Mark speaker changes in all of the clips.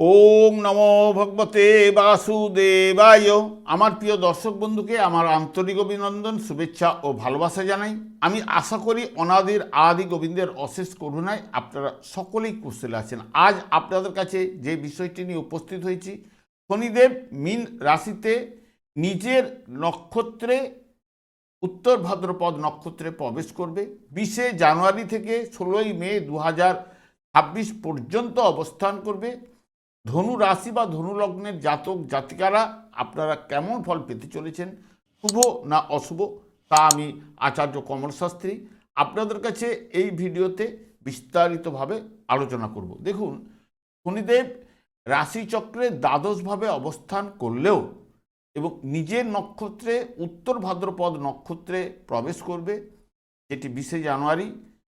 Speaker 1: ওম নমো ভগবতে বাসুদেবায়। আমার প্রিয় দর্শক বন্ধুকে আমার আন্তরিক অভিনন্দন, শুভেচ্ছা ও ভালোবাসা জানাই। আমি আশা করি অনাদির আদি গোবিন্দের অশেষ করুণায় আপনারা সকলেই কুশলে আছেন। আজ আপনাদের কাছে যে বিষয়টি নিয়ে উপস্থিত হয়েছি, শনিদেব মিন রাশিতে নিজের নক্ষত্রে, উত্তর ভাদ্রপদ নক্ষত্রে প্রবেশ করবে। বিশে জানুয়ারি থেকে ষোলোই মে দু হাজার ছাব্বিশ পর্যন্ত অবস্থান করবে। ধনু রাশি বা ধনু লগ্নের জাতক, জাতিকারা আপনারা কেমন ফল পেতে চলেছেন? শুভ না অশুভ? তা আমি আচার্য কমল শাস্ত্রী আপনাদের কাছে এই ভিডিওতে বিস্তারিতভাবে আলোচনা করব। দেখুন, শনিদেব রাশিচক্রে দ্বাদশভাবে অবস্থান করলেও এবং নিজের নক্ষত্রে উত্তর ভাদ্রপদ নক্ষত্রে প্রবেশ করবে, যেটি বিশে জানুয়ারি,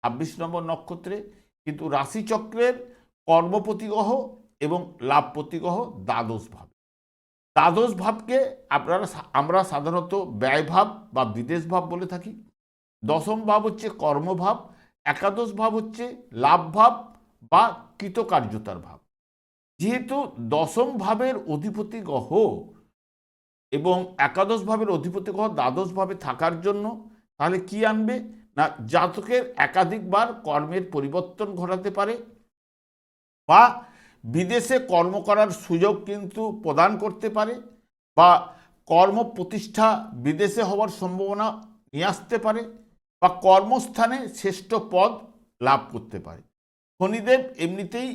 Speaker 1: ছাব্বিশ নম্বর নক্ষত্রে। কিন্তু রাশিচক্রের কর্মপতি গ্রহ এবং লাভপতি গ্রহ দ্বাদশ ভাব। দ্বাদশ ভাবকে আপনারা আমরা সাধারণত ব্যয়ভাব বা বিদেশ ভাব বলে থাকি। দশম ভাব হচ্ছে কর্মভাব একাদশ ভাব হচ্ছে লাভ ভাব বা কৃতকার্যতার ভাব। যেহেতু দশম ভাবের অধিপতি গ্রহ এবং একাদশ ভাবের অধিপতি গ্রহ দ্বাদশ ভাবে থাকার জন্য তাহলে কি আনবে? না, জাতকের একাধিকবার কর্মের পরিবর্তন ঘটাতে পারে বা বিদেশে কর্ম করার সুযোগ কিন্তু প্রদান করতে পারে বা কর্ম প্রতিষ্ঠা বিদেশে হওয়ার সম্ভাবনা নিয়ে আসতে পারে বা কর্মস্থানে শ্রেষ্ঠ পদ লাভ করতে পারে। শনিদেব এমনিতেই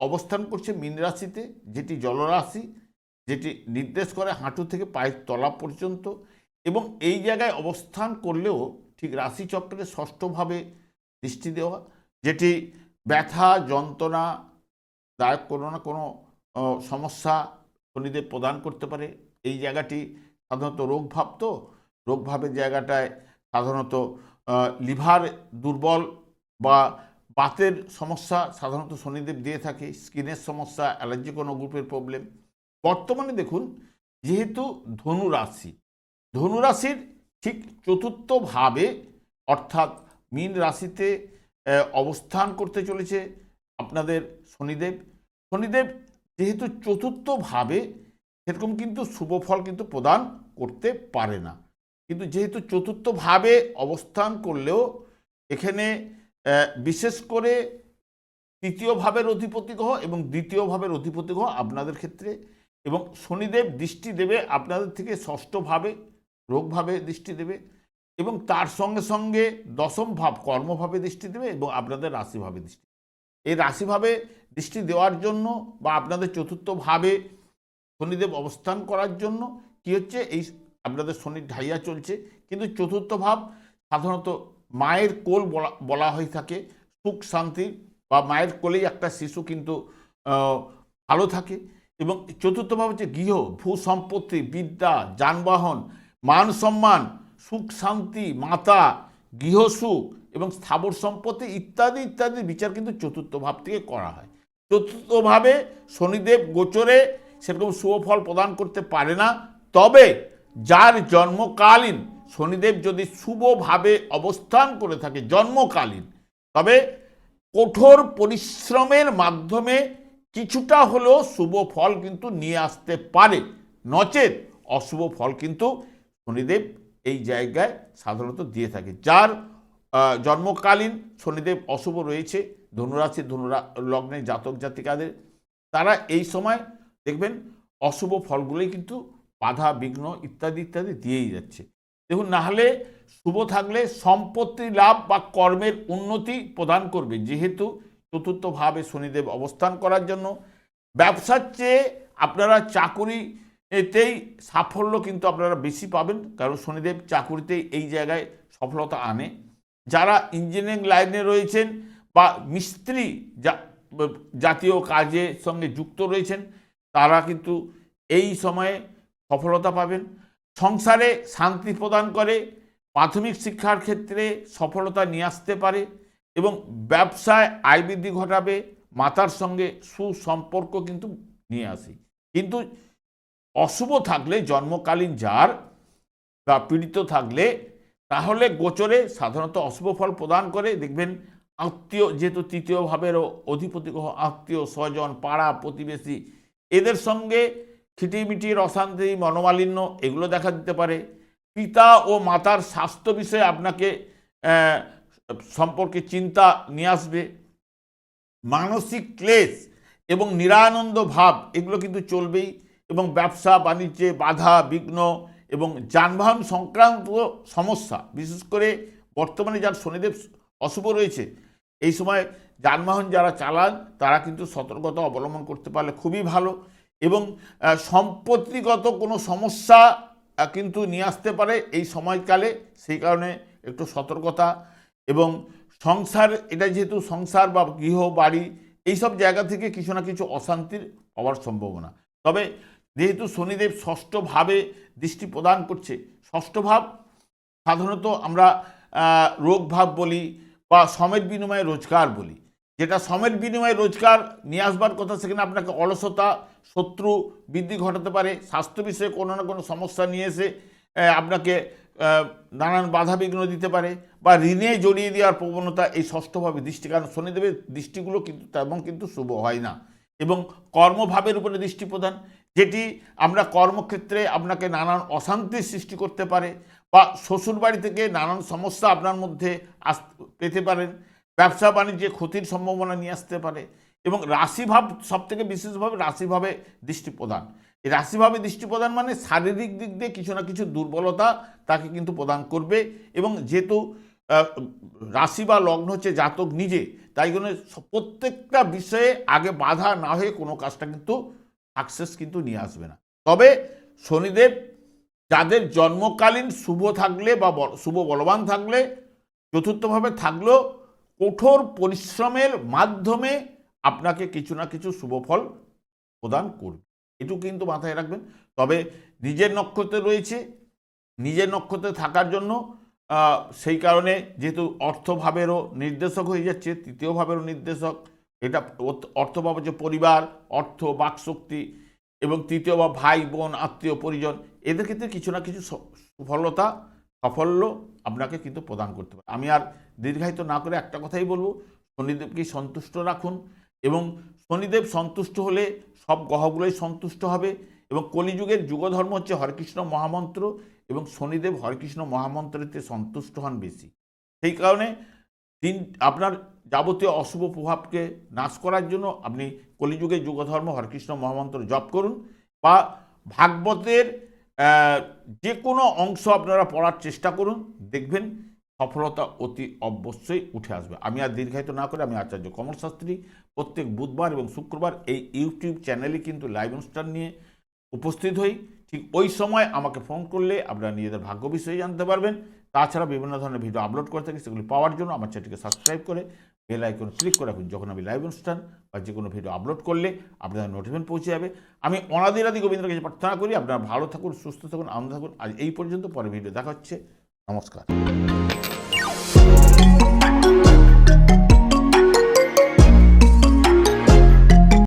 Speaker 1: অবস্থান করছে মীন রাশিতে, যেটি জলরাশি, যেটি নির্দেশ করে হাঁটু থেকে পায়ের তলা পর্যন্ত এবং এই জায়গায় অবস্থান করলেও ঠিক রাশিচক্রের ষষ্ঠভাবে দৃষ্টি দেওয়া, যেটি ব্যথা, যন্ত্রণা দায়ক কোনো না কোনো সমস্যা শনিদেব প্রদান করতে পারে। এই জায়গাটি সাধারণত রোগভাব তো, রোগভাবের জায়গাটায় সাধারণত লিভার দুর্বল বা বাতের সমস্যা সাধারণত শনিদেব দিয়ে থাকে, স্কিনের সমস্যা, অ্যালার্জি কোনো গ্রুপের প্রবলেম। বর্তমানে দেখুন, যেহেতু ধনু রাশি, ধনু রাশির ঠিক চতুর্থভাবে অর্থাৎ মীন রাশিতে অবস্থান করতে চলেছে আপনাদের শনিদেব। শনিদেব যেহেতু চতুর্থভাবে, সেরকম কিন্তু শুভ ফল কিন্তু প্রদান করতে পারে না। কিন্তু যেহেতু চতুর্থভাবে অবস্থান করলেও, এখানে বিশেষ করে তৃতীয় ভাবের অধিপতি গ্রহ এবং দ্বিতীয় ভাবের অধিপতি গ্রহ আপনাদের ক্ষেত্রে এবং শনিদেব দৃষ্টি দেবে আপনাদের থেকে ষষ্ঠভাবে, রোগভাবে দৃষ্টি দেবে এবং তার সঙ্গে সঙ্গে দশম ভাব কর্মভাবে দৃষ্টি দেবে এবং আপনাদের রাশিভাবে দৃষ্টি এই রাশিভাবে দৃষ্টি দেওয়ার জন্য বা আপনাদের চতুর্থভাবে শনিদেব অবস্থান করার জন্য কি হচ্ছে? এই আপনাদের শনির ঢাইয়া চলছে। কিন্তু চতুর্থ ভাব সাধারণত মায়ের কোল বলা বলা হয়ে থাকে, সুখ শান্তি বা মায়ের কোলেই একটা শিশু কিন্তু ভালো থাকে। এবং চতুর্থ ভাব হচ্ছে গৃহ ভূ সম্পত্তি বিদ্যা, যানবাহন, মান সম্মান, সুখ শান্তি, মাতা গৃহসুখ এবং স্থাবর সম্পত্তি ইত্যাদি ইত্যাদি বিচার কিন্তু চতুর্থ ভাব থেকে করা হয়। চতুর্থভাবে শনিদেব গোচরে সেরকম শুভ ফল প্রদান করতে পারে না। তবে যার জন্মকালীন শনিদেব যদি শুভভাবে অবস্থান করে থাকে জন্মকালীন, তবে কঠোর পরিশ্রমের মাধ্যমে কিছুটা হলেও শুভ ফল কিন্তু নিয়ে আসতে পারে। নচেত অশুভ ফল কিন্তু শনিদেব এই জায়গায় সাধারণত দিয়ে থাকে। যার জন্মকালীন শনিদেব অশুভ রয়েছে, ধনুরাশি, ধনুরা, লগ্নে জাতক জাতিকাদের। তারা এই সময় দেখবেন অশুভ ফলগুলোই কিন্তু বাধা, বিঘ্ন ইত্যাদি ইত্যাদি দিয়েই যাচ্ছে। দেখুন নাহলে শুভ থাকলে সম্পত্তি লাভ বা কর্মের উন্নতি প্রদান করবে। যেহেতু চতুর্থভাবে শনিদেব অবস্থান করার জন্য ব্যবসার চেয়ে আপনারা চাকুরি এতেই সাফল্য কিন্তু আপনারা বেশি পাবেন। কারণ শনিদেব চাকুরিতেই এই জায়গায় সফলতা আনে। যারা ইঞ্জিনিয়ারিং লাইনে রয়েছেন বা মিস্ত্রি জাতীয় কাজের সঙ্গে যুক্ত রয়েছেন, তারা কিন্তু এই সময়ে সফলতা পাবেন। সংসারে শান্তি প্রদান করে, প্রাথমিক শিক্ষার ক্ষেত্রে সফলতা নিয়ে আসতে পারে এবং ব্যবসায় আয় বৃদ্ধি ঘটাবে, মাতার সঙ্গে সুসম্পর্ক কিন্তু নিয়ে আসে। কিন্তু অশুভ থাকলে, জন্মকালীন যার বা পীড়িত থাকলে তাহলে গোচরে সাধারণত অশুভ ফল প্রদান করে, দেখবেন আত্মীয়, যেহেতু তৃতীয় ভাবেরও অধিপতি গ্রহ, আত্মীয়, স্বজন, পাড়া, প্রতিবেশী, এদের সঙ্গে খিটিমিটির অশান্তি মনোমালিন্য এগুলো দেখা দিতে পারে। পিতা ও মাতার স্বাস্থ্য বিষয়ে আপনাকে সম্পর্কে চিন্তা নিয়ে আসবে। মানসিক ক্লেশ এবং নিরানন্দ ভাব, এগুলো কিন্তু চলবেই এবং ব্যবসা, বাণিজ্যে বাধা, বিঘ্ন এবং যানবাহন সংক্রান্ত সমস্যা, বিশেষ করে বর্তমানে যার শনিদেব অশুভ রয়েছে, এই সময় যানবাহন যারা চালান, তারা কিন্তু সতর্কতা অবলম্বন করতে পারলে খুবই ভালো এবং সম্পত্তিগত কোনো সমস্যা কিন্তু নিয়ে আসতে পারে এই সময়কালে, সেই কারণে একটু সতর্কতা এবং সংসার, এটা যেহেতু সংসার বা গৃহ বাড়ি এইসব জায়গা থেকে কিছু না কিছু অশান্তির হওয়ার সম্ভাবনা। তবে যেহেতু শনিদেব ষষ্ঠভাবে দৃষ্টি প্রদান করছে ষষ্ঠ ভাব সাধারণত আমরা রোগ ভাব বলি বা সমেত বিনিময়ে রোজগার বলি। যেটা সমেত বিনিময়ে রোজগার নিয়ে আসবার কথা সেখানে আপনাকে অলসতা, শত্রু বৃদ্ধি ঘটাতে পারে, স্বাস্থ্য বিষয়ে কোনো না কোনো সমস্যা নিয়ে এসে আপনাকে নানান বাধা বিঘ্ন দিতে পারে বা ঋণে জড়িয়ে দেওয়ার প্রবণতা এই ষষ্ঠভাবে দৃষ্টি, কারণ শনিদেবের দৃষ্টিগুলো কিন্তু তেমন কিন্তু শুভ হয় না। এবং কর্মভাবের উপরে দৃষ্টি প্রদান যেটি আমরা কর্মক্ষেত্রে আপনাকে নানান অশান্তির সৃষ্টি করতে পারে বা শ্বশুরবাড়ি থেকে নানান সমস্যা আপনার মধ্যে আস, পেতে পারেন। ব্যবসা বাণিজ্যে ক্ষতির সম্ভাবনা নিয়ে আসতে পারে এবং রাশিভাব সব থেকে বিশেষভাবে রাশিভাবে দৃষ্টি প্রদান রাশিভাবে দৃষ্টি প্রদান মানে শারীরিক দিক দিয়ে কিছু না কিছু দুর্বলতা তাকে কিন্তু প্রদান করবে এবং যেহেতু রাশি বা লগ্ন হচ্ছে জাতক নিজে, তাই জন্য প্রত্যেকটা বিষয়ে আগে বাধা না হয়ে কোনো কাজটা কিন্তু সাকসেস কিন্তু নিয়ে আসবে না। তবে শনিদেব যাদের জন্মকালীন শুভ থাকলে বা শুভ বলবান থাকলে, চতুর্থভাবে থাকলেও কঠোর পরিশ্রমের মাধ্যমে আপনাকে কিছু না কিছু শুভ ফল প্রদান করবে। এটুকু কিন্তু মাথায় রাখবেন। তবে নিজের নক্ষত্রে রয়েছে, নিজের নক্ষত্রে থাকার জন্য সেই কারণে যেহেতু অর্থভাবেরও নির্দেশক হয়ে যাচ্ছে তৃতীয় ভাবেরও নির্দেশক এটা অর্থ- অর্থভাব হচ্ছে পরিবার, অর্থ, বাকশক্তি এবং তৃতীয় বা ভাই, বোন, আত্মীয়, পরিজন। এদের ক্ষেত্রে কিছু না কিছু সফলতা, সাফল্য আপনাকে কিন্তু প্রদান করতে পারে। আমি আর দীর্ঘায়িত না করে একটা কথাই বলব, শনিদেবকে সন্তুষ্ট রাখুন এবং শনিদেব সন্তুষ্ট হলে সব গ্রহগুলোই সন্তুষ্ট হবে এবং কলিযুগের যুগধর্ম হচ্ছে হরেকৃষ্ণ মহামন্ত্র এবং শনিদেব হরেকৃষ্ণ মহামন্ত্রেতে সন্তুষ্ট হন বেশি। সেই কারণে দিন আপনার যাবতীয় অশুভ প্রভাবকে নাশ করার জন্য আপনি কলিযুগে যুগধর্ম, হরকৃষ্ণ মহামন্ত্র জপ করুন বা ভাগবতের যে কোনো অংশ আপনারা পড়ার চেষ্টা করুন। দেখবেন সফলতা অতি অবশ্যই উঠে আসবে। আমি আর দীর্ঘায়িত না করে আমি আচার্য কমল শাস্ত্রী প্রত্যেক বুধবার এবং শুক্রবার এই ইউটিউব চ্যানেলে কিন্তু লাইভ অনুষ্ঠান নিয়ে উপস্থিত হই। ঠিক ওই সময় আমাকে ফোন করলে আপনারা নিজেদের ভাগ্য বিষয়ে জানতে পারবেন। তাছাড়া বিভিন্ন ধরনের ভিডিও আপলোড করে থাকি, সেগুলি পাওয়ার জন্য আমার চ্যানেলটিকে সাবস্ক্রাইব করে বেল আইকন ক্লিক করে রাখুন। যখন আমি লাইভ অনুষ্ঠান বা যে কোনো ভিডিও আপলোড করলে আপনাদের নোটিফিকেশন পৌঁছে যাবে। আমি অনাদিরাদি গোবিন্দ কাছে প্রার্থনা করি, আপনারা ভালো থাকুন, সুস্থ থাকুন, আনন্দ থাকুন। আজ এই পর্যন্ত পরে ভিডিও দেখা হচ্ছে। নমস্কার।